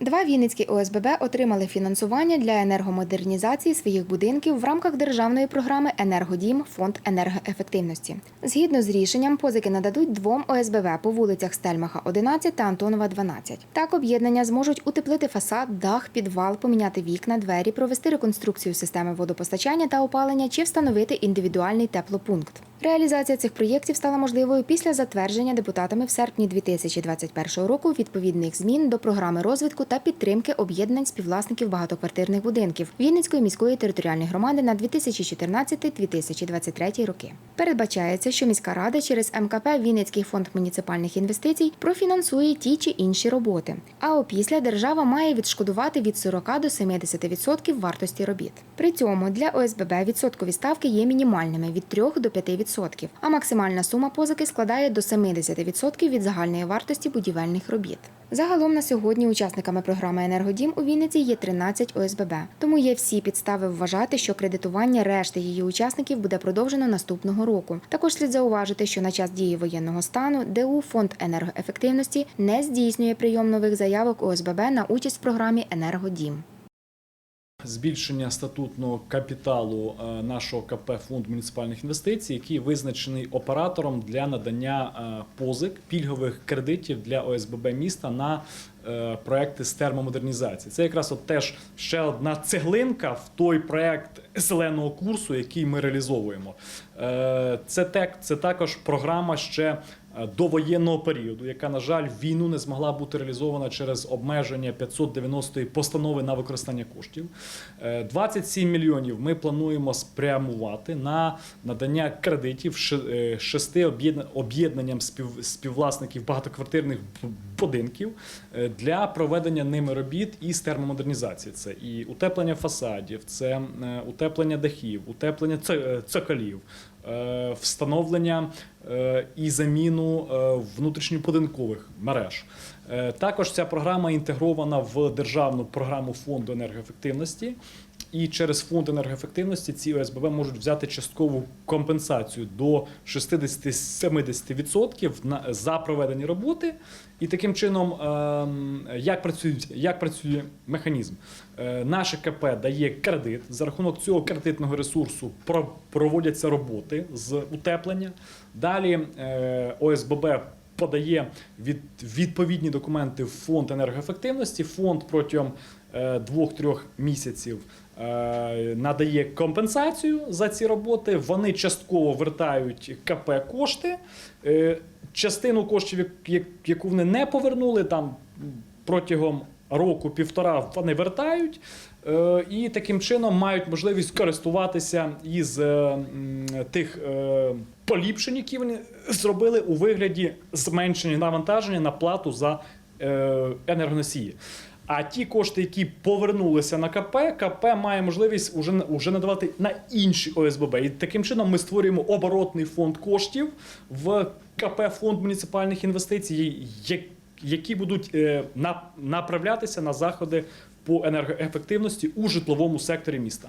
Два вінницькі ОСББ отримали фінансування для енергомодернізації своїх будинків в рамках державної програми Енергодім Фонд енергоефективності. Згідно з рішенням, позики нададуть двом ОСББ по вулицях Стельмаха 11 та Антонова 12. Так об'єднання зможуть утеплити фасад, дах, підвал, поміняти вікна, двері, провести реконструкцію системи водопостачання та опалення чи встановити індивідуальний теплопункт. Реалізація цих проєктів стала можливою після затвердження депутатами в серпні 2021 року відповідних змін до програми розвитку та підтримки об'єднань співвласників багатоквартирних будинків Вінницької міської територіальної громади на 2014-2023 роки. Передбачається, що міська рада через МКП Вінницький фонд муніципальних інвестицій профінансує ті чи інші роботи. А опісля держава має відшкодувати від 40 до 70% вартості робіт. При цьому для ОСББ відсоткові ставки є мінімальними від 3 до 5%, а максимальна сума позики складає до 70% від загальної вартості будівельних робіт. Загалом на сьогодні учасниками програми Енергодім у Вінниці є 13 ОСББ. Тому є всі підстави вважати, що кредитування решти її учасників буде продовжено наступного року. Також слід зауважити, що на час дії воєнного стану ДУ фонд енергоефективності не здійснює прийом нових заявок ОСББ на участь в програмі Енергодім. Збільшення статутного капіталу е, нашого КП фонд муніципальних інвестицій, який визначений оператором для надання е, позик пільгових кредитів для ОСББ міста на проекти з термомодернізації. Це якраз от теж ще одна цеглинка в той проект зеленого курсу, який ми реалізовуємо. Е, Це тек, це також програма ще е, довоєнного періоду, яка, на жаль, війну не змогла бути реалізована через обмеження 590-ї постанови на використання коштів. Е, 27 мільйонів ми плануємо спрямувати на надання кредитів е, шести об'єдна- об'єднанням спів- співвласників багатоквартирних будинків е, для проведення ними робіт із термомодернізації. Це і утеплення фасадів, це е, утеплення дахів, утеплення е, цоколів, е, встановлення і заміну внутрішньоподинкових мереж. Також ця програма інтегрована в державну програму фонду енергоефективності. І через фонд енергоефективності ці ОСББ можуть взяти часткову компенсацію до 60-70% на- за проведені роботи. І таким чином, ем, як працює, як працює механізм? Е, Наше КП дає кредит. За рахунок цього кредитного ресурсу про- проводяться роботи з утеплення. Далі е, ОСББ подає від, відповідні документи в фонд енергоефективності. Фонд протягом е, двох-трьох місяців е, надає компенсацію за ці роботи. Вони частково вертають КП кошти. Е, частину коштів, як- як- яку вони не повернули, там протягом року-півтора вони вертають. Е, І таким чином мають можливість користуватися із е, тих е, поліпшень, які вони зробили у вигляді зменшення навантаження на плату за енергоносії. А ті кошти, які повернулися на КП, КП має можливість уже, уже надавати на інші ОСББ. І таким чином ми створюємо оборотний фонд коштів в КП фонд муніципальних інвестицій, які будуть е, направлятися на заходи по енергоефективності у житловому секторі міста.